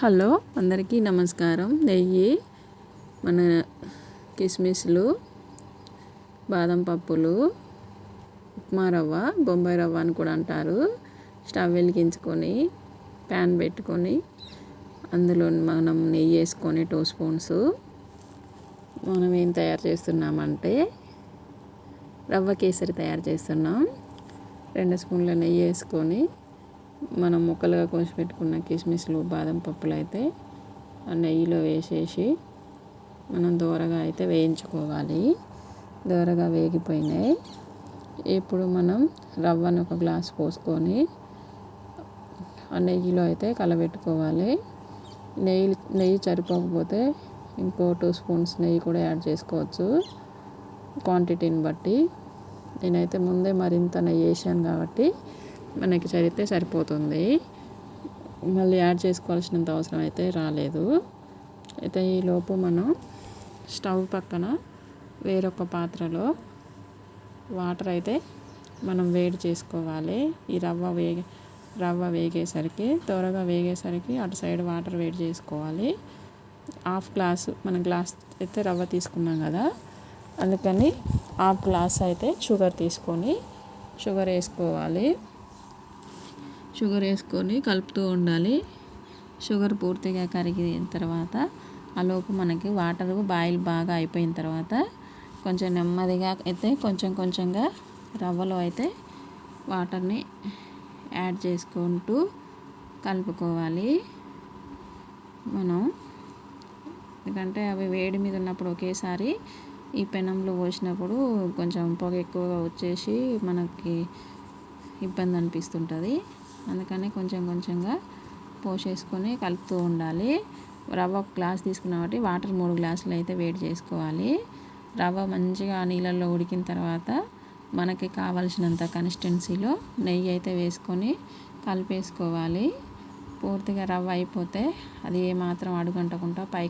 Hello అందరికీ నమస్కారం. నెయ్యి మన కిస్మిస్లు బాదం పప్పులు ఉప్మా రవ్వ బొంబాయి రవ్వ అని కూడా అంటారు. స్టవ్ వెలిగించుకొని ప్యాన్ పెట్టుకొని అందులో మనం నెయ్యి వేసుకొని టూ స్పూన్స్ మనం ఏం తయారు చేస్తున్నామంటే రవ్వ కేసరి తయారు చేస్తున్నాం. రెండు స్పూన్ల నెయ్యి వేసుకొని మనం ముక్కలుగా కోసి పెట్టుకున్న కిస్మిస్లు బాదం పప్పులు అయితే ఆ నెయ్యిలో వేసేసి మనం దూరగా అయితే వేయించుకోవాలి. దూరగా వేగిపోయినాయి. ఇప్పుడు మనం రవ్వను ఒక గ్లాస్ పోసుకొని ఆ నెయ్యిలో అయితే కలబెట్టుకోవాలి. నెయ్యి నెయ్యి సరిపోకపోతే ఇంకో టూ స్పూన్స్ నెయ్యి కూడా యాడ్ చేసుకోవచ్చు. క్వాంటిటీని బట్టి. నేనైతే ముందే మరింత నెయ్యి వేసాను కాబట్టి మనకి చరితే సరిపోతుంది. మళ్ళీ యాడ్ చేసుకోవాల్సినంత అవసరం అయితే రాలేదు. అయితే ఈలోపు మనం స్టవ్ పక్కన వేరొక పాత్రలో వాటర్ అయితే మనం వేడి చేసుకోవాలి. ఈ రవ్వ వేగి రవ్వ వేగేసరికి త్వరగా వేగేసరికి అటు సైడ్ వాటర్ వేడి చేసుకోవాలి. హాఫ్ గ్లాస్ మన గ్లాస్ అయితే రవ్వ తీసుకున్నాం కదా అందుకని హాఫ్ గ్లాస్ అయితే షుగర్ తీసుకొని షుగర్ వేసుకోవాలి. షుగర్ వేసుకొని కలుపుతూ ఉండాలి. షుగర్ పూర్తిగా కరిగిన తర్వాత ఆలోపు మనకి వాటర్ బాయిల్ బాగా అయిపోయిన తర్వాత కొంచెం నెమ్మదిగా అయితే కొంచెం కొంచెంగా రవ్వలో అయితే వాటర్ని యాడ్ చేసుకుంటూ కలుపుకోవాలి. మనం ఎందుకంటే అవి వేడి మీద ఉన్నప్పుడు ఒకేసారి ఈ పెనంలో పోసినప్పుడు కొంచెం పొగ ఎక్కువగా వచ్చేసి మనకి ఇబ్బంది అనిపిస్తుంటుంది. అందుకని కొంచెం కొంచెంగా పోసేసుకొని కలుపుతూ ఉండాలి. రవ్వ ఒక గ్లాస్ తీసుకున్నాం కాబట్టి వాటర్ మూడు గ్లాసులు అయితే వేడి చేసుకోవాలి. రవ్వ మంచిగా నీళ్ళల్లో ఉడికిన తర్వాత మనకి కావలసినంత కన్సిస్టెన్సీలో నెయ్యి అయితే వేసుకొని కలిపేసుకోవాలి. పూర్తిగా రవ్వ అయిపోతే అది ఏమాత్రం అడుగంటకుండా పైకి